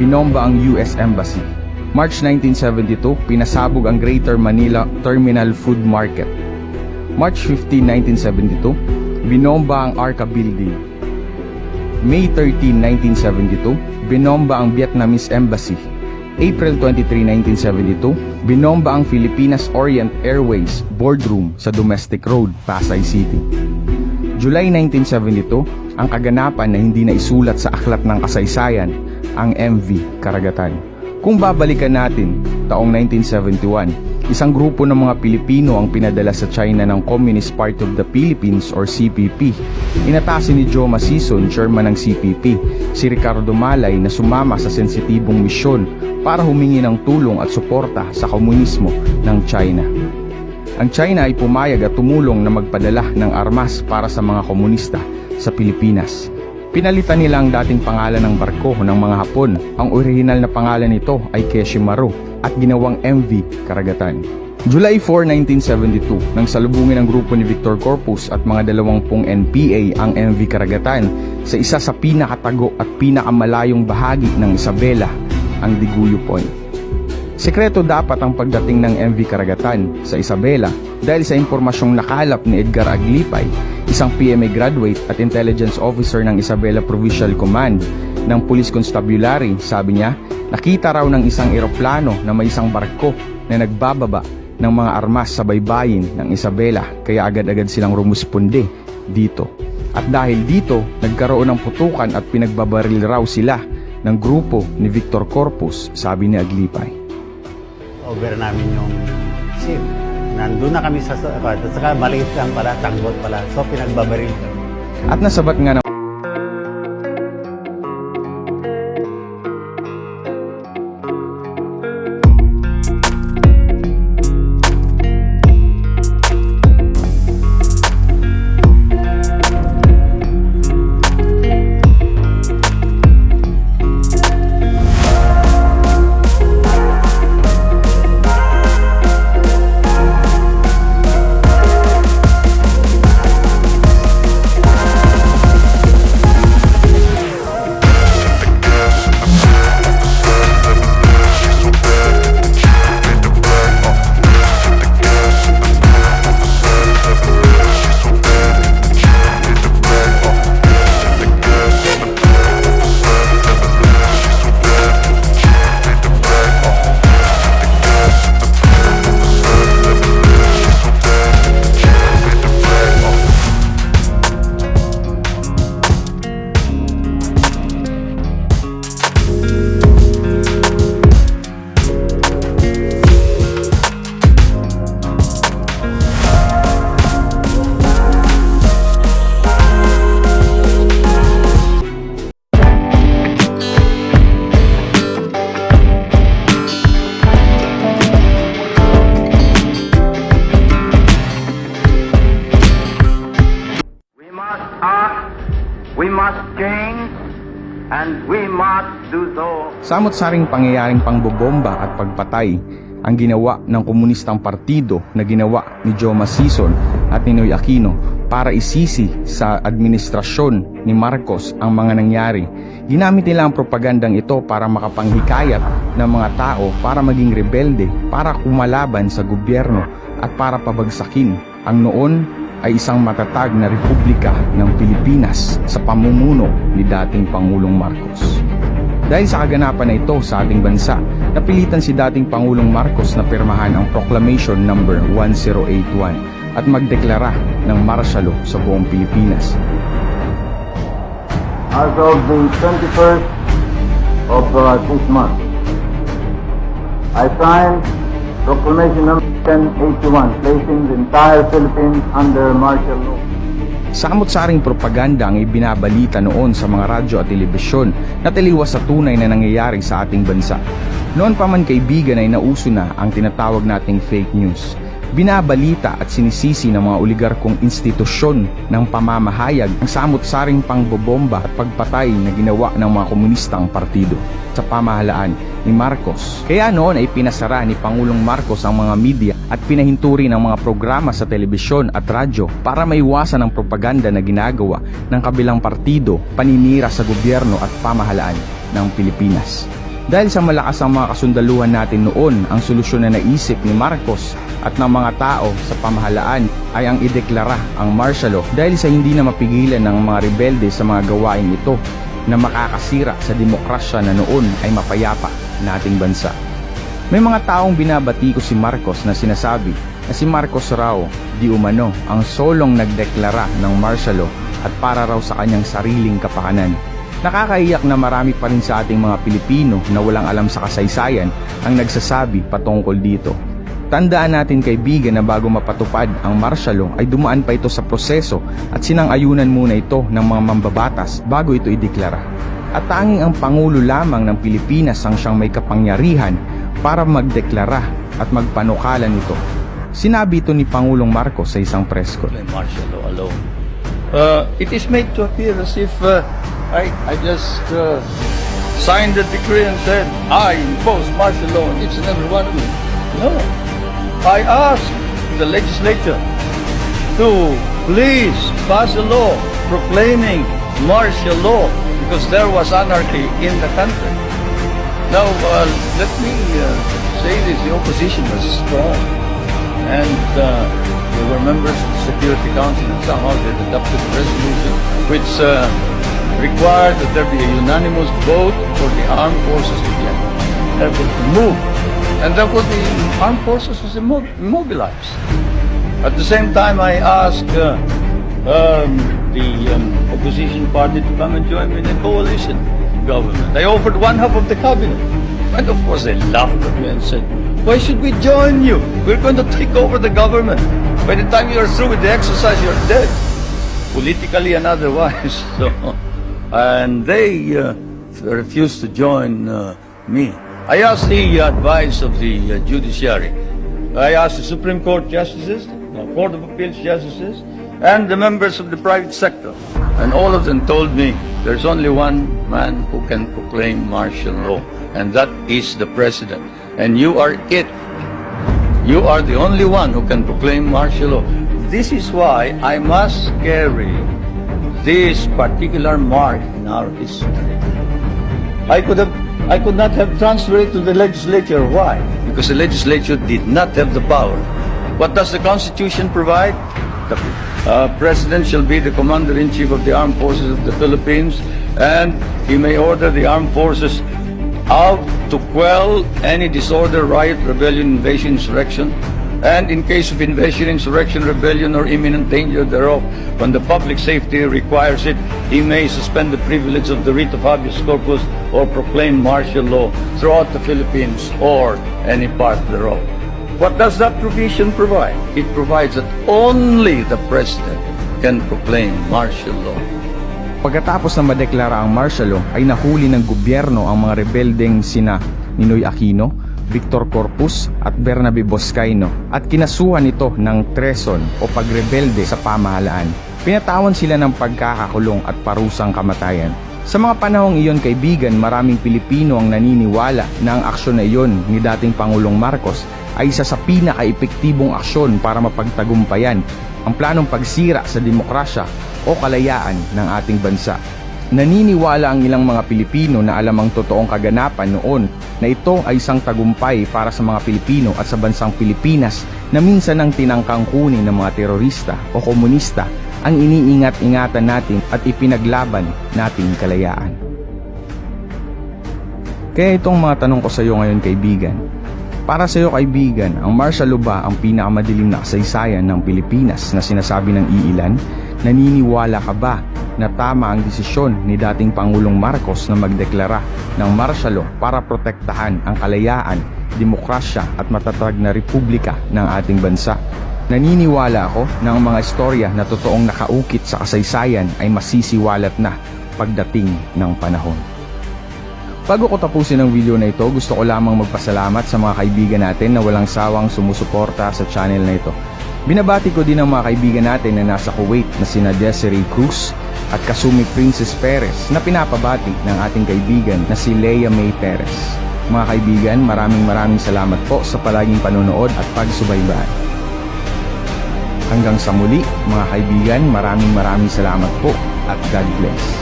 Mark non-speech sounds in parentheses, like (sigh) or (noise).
binomba ang US Embassy. March 1972, pinasabog ang Greater Manila Terminal Food Market. March 15, 1972, binomba ang Arca Building. May 13, 1972, binomba ang Vietnamese Embassy. April 23, 1972, binomba ang Filipinas Orient Airways boardroom sa Domestic Road, Pasay City. July 1972, ang kaganapan na hindi na isulat sa aklat ng kasaysayan, ang MV Karagatan. Kung babalikan natin, taong 1971, isang grupo ng mga Pilipino ang pinadala sa China ng Communist Party of the Philippines or CPP. Inatasin ni Joe Masison, chairman ng CPP, si Ricardo Malay na sumama sa sensitibong misyon para humingi ng tulong at suporta sa komunismo ng China. Ang China ay pumayag at tumulong na magpadala ng armas para sa mga komunista sa Pilipinas. Pinalitan nila ang dating pangalan ng barko ng mga Hapon. Ang orihinal na pangalan nito ay Keshimaru at ginawang MV Karagatan. July 4, 1972, nang salubungin ng grupo ni Victor Corpus at mga dalawampung NPA ang MV Karagatan sa isa sa pinakatago at pinakamalayong bahagi ng Isabela, ang Diguyo Point. Sekreto dapat ang pagdating ng MV Karagatan sa Isabela dahil sa impormasyong nakalap ni Edgar Aglipay, isang PMA graduate at intelligence officer ng Isabela Provincial Command ng Police Constabulary. Sabi niya, nakita raw ng isang eroplano na may isang barko na nagbababa ng mga armas sa baybayin ng Isabela kaya agad-agad silang rumusponde dito. At dahil dito, nagkaroon ng putukan at pinagbabaril raw sila ng grupo ni Victor Corpus, sabi ni Aglipay. over namin yung ship. Nandun na kami sa sa- at saka maliit lang pala, tangbot pala. So pinagbabaril kami. At nasabat nga ng we must change, and we must do so samot-saring pangyayaring pangbobomba at pagpatay ang ginawa ng komunistang partido na ginawa ni Joe Masison at ni Noy Aquino para isisi sa administrasyon ni Marcos ang mga nangyari. Ginamit nila ang propagandang ito para makapanghikayat ng mga tao para maging rebelde, para kumalaban sa gobyerno at para pabagsakin ang noon ay isang matatag na republika ng Pilipinas sa pamumuno ni dating Pangulong Marcos. Dahil sa kaganapan na ito sa ating bansa, napilitan si dating Pangulong Marcos na pirmahan ang Proclamation Number 1081 at magdeklara ng martial law sa buong Pilipinas. as of the 21st of uh, this month. I signed Proclamation number 1081, placing the entire Philippines under martial law. Samot-saring propaganda ang ibinabalita noon sa mga radyo at telebisyon na taliwas sa tunay na nangyayari sa ating bansa. Noon pa man kaibigan ay nauso na ang tinatawag nating fake news. Binabalita at sinisisi ng mga oligarkong institusyon ng pamamahayag ang samot-saring pangbobomba at pagpatay na ginawa ng mga komunistang partido sa pamahalaan ni Marcos. Kaya noon ay pinasara ni Pangulong Marcos ang mga media at pinahinturi ng mga programa sa telebisyon at radyo para maiwasan ang propaganda na ginagawa ng kabilang partido paninira sa gobyerno at pamahalaan. ng Pilipinas. Dahil sa malakas ang mga kasundaluhan natin noon, ang solusyon na naisip ni Marcos at ng mga tao sa pamahalaan ay ang ideklara ang martial law dahil sa hindi na mapigilan ng mga rebelde sa mga gawain ito na makakasira sa demokrasya na noon ay mapayapa nating bansa. May mga taong binabati ko si Marcos na sinasabi na si Marcos raw di umano ang solong nagdeklara ng martial law at para raw sa kanyang sariling kapakanan. Nakakaiyak na marami pa rin sa ating mga Pilipino na walang alam sa kasaysayan ang nagsasabi patungkol dito. Tandaan natin kaibigan na bago mapatupad ang martial law ay dumaan pa ito sa proseso at sinang-ayunan muna ito ng mga mambabatas bago ito ideklara. At tanging ang Pangulo lamang ng Pilipinas ang siyang may kapangyarihan para magdeklara at magpanukala nito. Sinabi ito ni Pangulong Marcos sa isang press con. Uh, it is made to appear as if uh, I, I just uh, signed the decree and said, I impose martial law on each and every one of you. No. I asked the legislature to please pass a law proclaiming martial law because there was anarchy in the country. Now, uh, let me uh, say this, the opposition was strong and uh, they were members of the Security Council and somehow they adopted a resolution which uh, required that there be a unanimous vote for the armed forces to be able to move. And therefore the armed forces was immo- immobilized. At the same time, I asked uh, um, the um, opposition party to come and join me in a coalition government. I offered one half of the cabinet. And of course, they laughed at me and said, Why should we join you? We're going to take over the government. By the time you're through with the exercise, you're dead, politically and otherwise. (laughs) So, and they uh, refused to join uh, me. I asked the advice of the uh, judiciary. I asked the Supreme Court justices, the Court of Appeals justices, and the members of the private sector. And all of them told me there's only one man who can proclaim martial law, and that is the president. And you are it. You are the only one who can proclaim martial law. This is why I must carry this particular mark in our history. I could have I could not have transferred it to the legislature. Why? Because the legislature did not have the power. What does the Constitution provide? The uh, President shall be the Commander-in-Chief of the Armed Forces of the Philippines and he may order the armed forces out to quell any disorder, riot, rebellion, invasion, insurrection, and in case of invasion, insurrection, rebellion, or imminent danger thereof, when the public safety requires it, he may suspend the privilege of the writ of habeas corpus or proclaim martial law throughout the Philippines or any part thereof. What does that provision provide? It provides that only the president can proclaim martial law. Pagkatapos na madeklara ang martial law ay nahuli ng gobyerno ang mga rebeldeng sina Ninoy Aquino, Victor Corpus at Bernabe Boscaino at kinasuhan ito ng treson o pagrebelde sa pamahalaan. Pinatawan sila ng pagkakakulong at parusang kamatayan. Sa mga panahong iyon kaibigan, maraming Pilipino ang naniniwala na ang aksyon na iyon ni dating Pangulong Marcos ay isa sa pinaka-epektibong aksyon para mapagtagumpayan ang planong pagsira sa demokrasya o kalayaan ng ating bansa. Naniniwala ang ilang mga Pilipino na alam ang totoong kaganapan noon na ito ay isang tagumpay para sa mga Pilipino at sa bansang Pilipinas na minsan ang tinangkang kunin ng mga terorista o komunista ang iniingat-ingatan natin at ipinaglaban nating kalayaan. Kaya itong mga tanong ko sa iyo ngayon kaibigan, para sa iyo kaibigan, ang martial law ba ang pinakamadilim na kasaysayan ng Pilipinas na sinasabi ng iilan? Naniniwala ka ba na tama ang desisyon ni dating Pangulong Marcos na magdeklara ng martial law para protektahan ang kalayaan, demokrasya at matatag na republika ng ating bansa? Naniniwala ako na ang mga istorya na totoong nakaukit sa kasaysayan ay masisiwalat na pagdating ng panahon. Bago ko tapusin ang video na ito, gusto ko lamang magpasalamat sa mga kaibigan natin na walang sawang sumusuporta sa channel na ito. Binabati ko din ang mga kaibigan natin na nasa Kuwait na sina Desiree Cruz at Kasumi Princess Perez na pinapabati ng ating kaibigan na si Leia May Perez. Mga kaibigan, maraming maraming salamat po sa palaging panonood at pagsubaybay. Hanggang sa muli, mga kaibigan, maraming maraming salamat po at God bless.